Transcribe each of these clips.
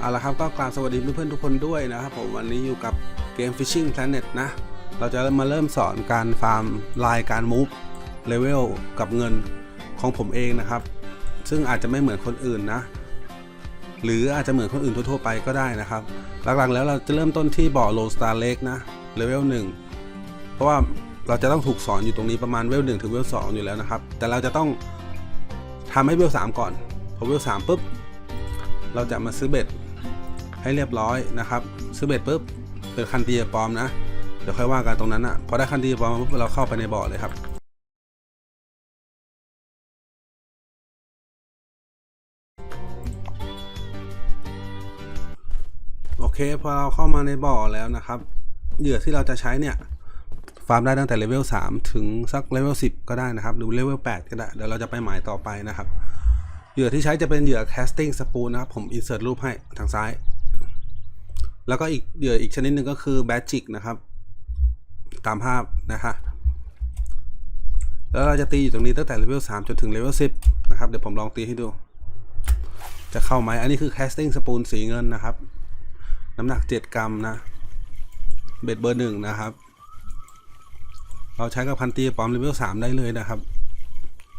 เอาละครับก็กราบสวัสดีเพื่อนๆทุกคนด้วยนะครับผมวันนี้อยู่กับเกม Fishing Planet นะ เราจะมาเริ่มสอนการฟาร์มลายการมูฟเลเวลกับเงินของผมเองนะครับ ซึ่งอาจจะไม่เหมือนคนอื่นนะ หรืออาจจะเหมือนคนอื่นทั่วๆไปก็ได้นะครับ หลักๆแล้วเราจะเริ่มต้นที่บ่อโลสตาร์เล็กนะเลเวล1เพราะว่าเราจะต้องถูกสอนอยู่ตรงนี้ประมาณเวล1ถึงเวล2อยู่แล้วนะครับ แต่เราจะต้องทำให้เวล3ก่อนพอเวล3ปุ๊บเราจะมาซื้อเบ็ด ให้เรียบร้อยนะครับซื้อเบ็ดปุ๊บเป็นคันตีปลอมนะเดี๋ยวค่อยว่ากันตรงนั้นอะพอได้คันตีปลอมปุ๊บเราเข้าไปในบ่อเลยครับโอเคพอเราเข้ามาในบ่อแล้วนะครับ เหยื่อที่เราจะใช้เนี่ยฟาร์มได้ตั้งแต่เลเวล3ถึงสักเลเวล10 ก็ได้นะครับ หรือเลเวล8ก็ได้ เดี๋ยวเราจะไปหมายต่อไปนะครับ เหยื่อที่ใช้จะเป็นเหยื่อ casting spoon นะครับ ผม insert รูปให้ทางซ้าย แล้วก็อีกเหยื่ออีกชนิดหนึ่งก็คือ magic นะครับ ตามภาพนะคะแล้วเราจะตีอยู่ตรงนี้ตั้งแต่เลเวล3จนถึงเลเวล10 นะครับ เดี๋ยวผมลองตีให้ดู จะเข้าไหมอันนี้คือ casting spoon สีเงินนะครับ น้ำหนัก 7 กรัมนะ เบ็ดเบอร์หนึ่งนะครับ เราใช้กับพันตีปอมเลเวล3ได้เลยนะครับ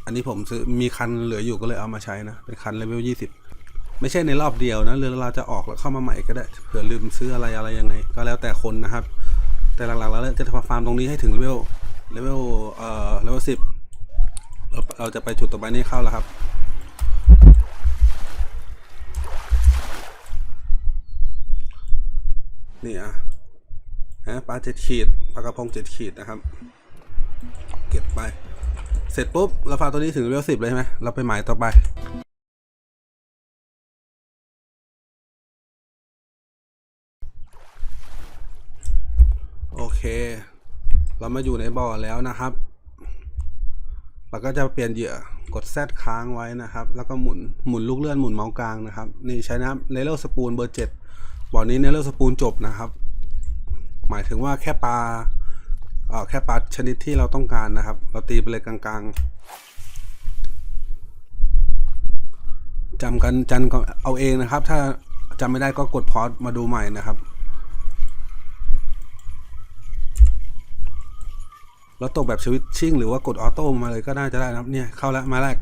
อันนี้ผมซื้อมีคันเหลืออยู่ก็เลยเอามาใช้นะ เป็นคันเลเวล20 ไม่ใช่ในรอบเดียวนะเรือเราจะออกแล้วเข้ามาใหม่ก็ได้เผื่อลืมซื้ออะไรอะไรยังไง ก็แล้วแต่คนนะครับ แต่หลักๆแล้วจะมาฟาร์มตรงนี้ให้ถึงเลเวลเลเวลเอ่อเลเวล10เราเราจะไปจุดต่อไปนี้เข้าแล้วครับนี่อะนะปลาเจ็ดขีดปลากระพงเจ็ดขีดนะครับ เก็บไป เสร็จปุ๊บเราฟาร์มตัวนี้ถึงเลเวลสิบเลยใช่ไหมเราไปหมายต่อไป โอเค เรามาอยู่ในบ่อแล้วนะครับ เราก็จะเปลี่ยนเหยื่อกดแซดค้างไว้นะครับ แล้วก็หมุนหมุนลูกเลื่อนหมุนเมาส์กลางนะครับ นี่ใช้น้ำเลเลสปูนเบอร์เจ็ดบ่อนี้เลเลสปูนจบนะครับ หมายถึงว่าแค่ปลาเอ่อแค่ปลาชนิดที่เราต้องการนะครับ เราตีไปเลยกลางๆจำกันจันก็เอาเองนะครับ ถ้าจำไม่ได้ก็กดพอสมาดูใหม่นะครับ แล้วตกแบบสวิตชิ่งหรือว่ากดออโต้มาเลยก็น่าจะได้นะครับเนี่ยเข้าแล้วมาแรก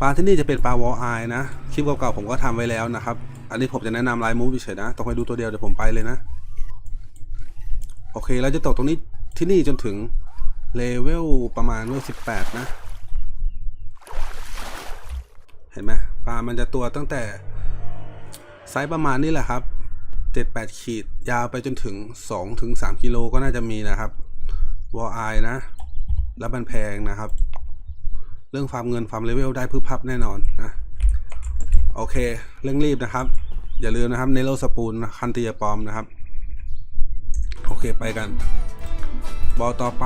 ปลาที่นี่จะเป็นปลาวอลไอนะคลิปเก่าๆผมก็ทำไว้แล้วนะครับ อันนี้ผมจะแนะนำลน์มูฟเฉยนะต้องไปดูตัวเดียวเดี๋ยวผมไปเลยนะ โอเคเราจะตกตรงนี้ที่นี่จนถึงเลเวลประมาณเลเวลสิบแปดนะ เห็นไหมปลามันจะตัวตั้งแต่ไซส์ประมาณนี้แหละครับเจ็ดแปดขีดยาวไปจนถึงสองถึงสามกิโลก็น่าจะมีนะครับ วอลไอนะ แล้วมันแพงนะครับ เรื่องฟาร์มเงินฟาร์มเลเวลได้พืบพับแน่นอนนะ โอเค เร่งรีบนะครับ อย่าลืมนะครับเนโรสปูนคันตียปอมนะครับ โอเคไปกัน บอลต่อไป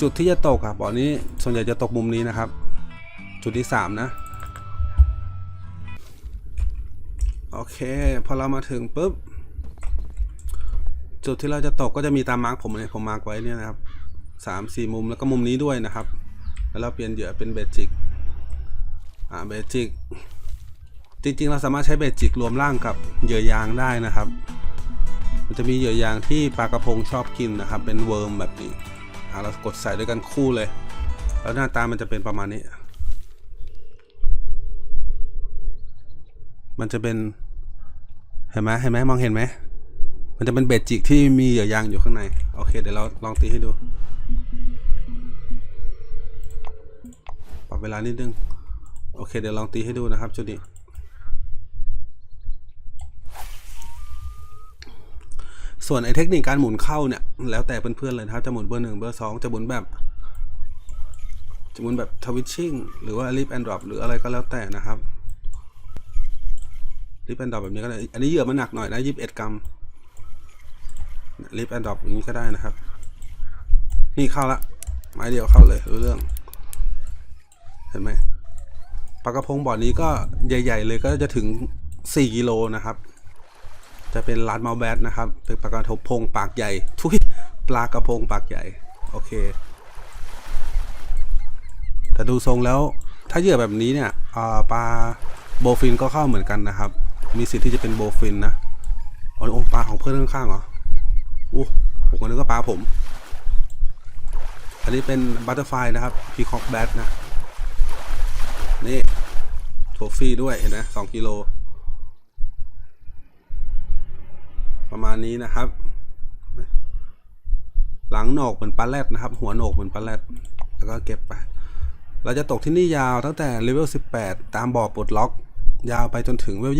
จุดที่จะตกอะบอนี้ส่วนใหญ่จะตกมุมนี้นะครับ จุดที่สามนะ โอเค พอเรามาถึงปุ๊บ จุดที่เราจะตกก็จะมีตามมาร์กผมเลยผมมาร์กไว้เนี่ยนะครับสามสี่มุมแล้วก็มุมนี้ด้วยนะครับ แล้วเราเปลี่ยนเหยื่อเป็นเบจิกอ่าเบจิกจริงๆ เราสามารถใช้เบจิกรวมร่างกับเหยื่อยางได้นะครับ มันจะมีเหยื่อยางที่ปลากระพงชอบกินนะครับ เป็นเวิร์มแบบนี้อ่าเรากดใส่ด้วยกันคู่เลย แล้วหน้าตามันจะเป็นประมาณนี้ มันจะเป็น เห็นไหมเห็นไหมมองเห็นไหม มันจะเป็นเบจิกที่มีเหยื่อยางอยู่ข้างใน โอเค เดี๋ยวเราลองตีให้ดู ปรับเวลานิดนึง โอเค เดี๋ยวลองตีให้ดูนะครับจุดนี้ส่วนไอเทคนิคการหมุนเข้าเนี่ย แล้วแต่เพื่อนๆเลยนะครับ จะหมุนเบอร์หนึ่งเบอร์สองจะหมุนแบบ จะหมุนแบบทวิชชิ่งหรือว่าลิฟแอนด์ดรอปหรืออะไรก็แล้วแต่นะครับ ลิฟแอนด์ดรอปแบบนี้ก็ได้ อันนี้เหยื่อมันหนักหน่อยนะยี่สิบเอ็ดกรัมลิฟแอนด์ดรอปอย่างนี้ก็ได้นะครับ นี่เข้าละไม้เดียวเข้าเลยรู้เรื่อง เห็นไหมปลากระพงบ่อนี้ก็ใหญ่ ๆ เลยก็จะถึง4กิโลนะครับ จะเป็นลาดมาแบดนะครับ เป็นปลากระพงปากใหญ่ ทุยปลากระพงปากใหญ่ โอเค แต่ดูทรงแล้วถ้าเหยื่อแบบนี้เนี่ยปลาโบฟินก็เข้าเหมือนกันนะครับ มีสิทธิ์ที่จะเป็นโบฟินนะอ๋อโอ้ปลาของเพื่อนข้างๆเหรอโอ้ผมก็นึกว่าปลาผม อันนี้เป็นบัตเตอร์ไฟนะครับพีคอกแบทนะ นี่โทฟี่ด้วยเห็นไหมสองกิโล ประมาณนี้นะครับ หลังโหนกเหมือนปลาแรดนะครับ หัวโหนกเหมือนปลาแรดแล้วก็เก็บไป เราจะตกที่นี่ยาวตั้งแต่เลเวล18 ตามบ่อปลดล็อก ยาวไปจนถึงเวล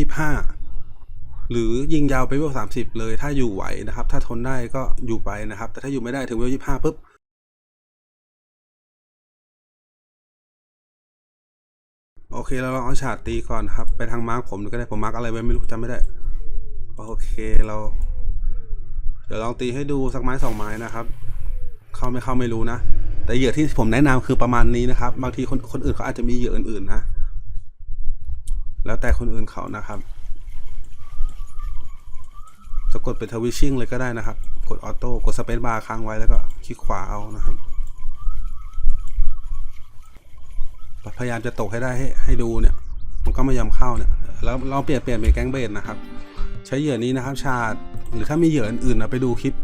25หรือยิงยาวไปเวล30เลย ถ้าอยู่ไหวนะครับ ถ้าทนได้ก็อยู่ไปนะครับ แต่ถ้าอยู่ไม่ได้ถึงเวล25ปุ๊บโอเคเราลองเอาฉาดตีก่อนครับ ไปทางมาร์กผมก็ได้ผมมาร์กอะไรไว้ไม่รู้จำไม่ได้ โอเคเรา เดี๋ยวลองตีให้ดูสักไม้สองไม้นะครับ เข้าไม่เข้าไม่รู้นะ แต่เหยื่อที่ผมแนะนำคือประมาณนี้นะครับ บางทีคนคนอื่นเขาอาจจะมีเหยื่ออื่นๆนะ แล้วแต่คนอื่นเขานะครับ จะกดเป็นทวิชชิ่งเลยก็ได้นะครับ กดออโต้กดสเปซบาร์ค้างไว้แล้วก็คลิกขวาเอานะครับพยายามจะตกให้ได้ให้ให้ดูเนี่ย มันก็ไม่ยอมเข้าเนี่ยแล้วเราเปลี่ยนเปลี่ยนเป็นแก๊งเบสนะครับ ใช้เหยื่อนี้นะครับ ชาดหรือถ้ามีเหยื่ออื่นๆนะไปดูคลิป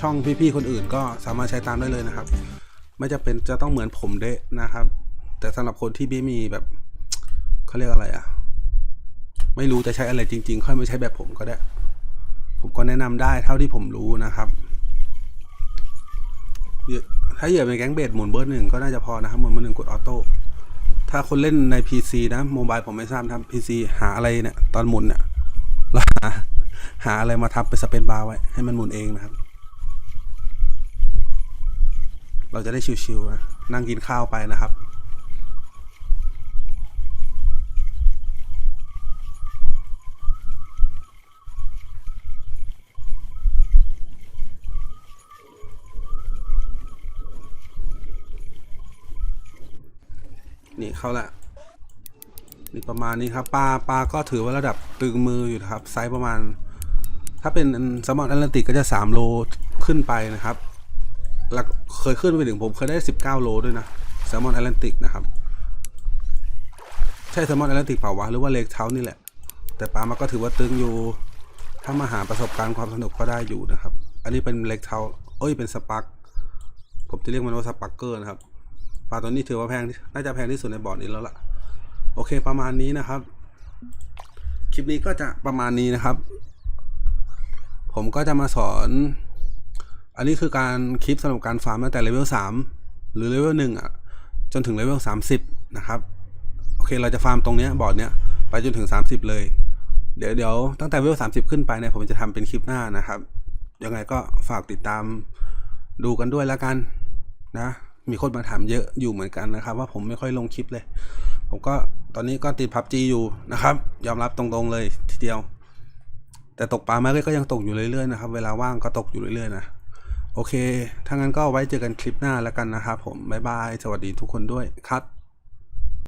ช่องพี่ๆคนอื่น ก็สามารถใช้ตามได้เลยนะครับ ไม่จะเป็นจะต้องเหมือนผมเดะนะครับ แต่สำหรับคนที่ไม่มีแบบเขาเรียกอะไรอะ ไม่รู้จะใช้อะไรจริง ๆ ค่อยมาใช้แบบผมก็ได้ ผมก็แนะนำได้เท่าที่ผมรู้นะครับเหยื่อถ้าเหยื่อเป็นแก๊งเบสหมุนเบอร์หนึ่งก็น่าจะพอนะครับหมุนเบอร์หนึ่งกดออโต้ถ้าคนเล่นใน PC นะโมบายผมไม่ทราบนะครับ PC หาอะไรเนี่ยตอนหมุนเนี่ยเราหาหาอะไรมาทับเป็นสเปซบาร์ไว้ ให้มันหมุนเองนะครับ เราจะได้ชิวๆนะนั่งกินข้าวไปนะครับ นี่เข้าละนี่ประมาณนี้ครับปลาปลาก็ถือว่าระดับตึงมืออยู่ครับไซส์ประมาณ ถ้าเป็นแซลมอนแอตแลนติกก็จะ 3 โลขึ้นไปนะครับหลักเคยขึ้นไปถึงผมเคยได้ 19 โลด้วยนะแซลมอนแอตแลนติกนะครับ ใช่แซลมอนแอตแลนติกเปล่าวะหรือว่าเลกเท้านี่แหละ แต่ปลามันก็ถือว่าตึงอยู่ ถ้ามาหาประสบการณ์ความสนุกก็ได้อยู่นะครับ อันนี้เป็นเลกเท้าเอ้ยเป็นสปักผมจะเรียกมันว่าสปักเกอร์นะครับ ปลาตัวนี้ถือว่าแพงน่าจะแพงที่สุดในบ่อนี้แล้วล่ะ โอเคประมาณนี้นะครับ คลิปนี้ก็จะประมาณนี้นะครับ ผมก็จะมาสอน อันนี้คือการคลิปสำหรับการฟาร์มตั้งแต่เลเวลสามหรือเลเวลหนึ่งอะจนถึงเลเวลสามสิบนะครับโอเคเราจะฟาร์มตรงเนี้ยบอร์ดเนี้ยไปจนถึงสามสิบเลย เดี๋ยวเดี๋ยวตั้งแต่เลเวลสามสิบขึ้นไปเนี่ยผมจะทำเป็นคลิปหน้านะครับ ยังไงก็ฝากติดตามดูกันด้วยแล้วกันนะ มีคนมาถามเยอะอยู่เหมือนกันนะครับ ว่าผมไม่ค่อยลงคลิปเลย ผมก็ตอนนี้ก็ติดพับจีอยู่นะครับ ยอมรับตรงๆเลยทีเดียว แต่ตกปลาไม่ก็ยังตกอยู่เรื่อยๆนะครับเวลาว่างก็ตกอยู่เรื่อยๆนะโอเคถ้างั้นก็ไว้เจอกันคลิปหน้าแล้วกันนะครับผมบ๊ายบายสวัสดีทุกคนด้วยครับ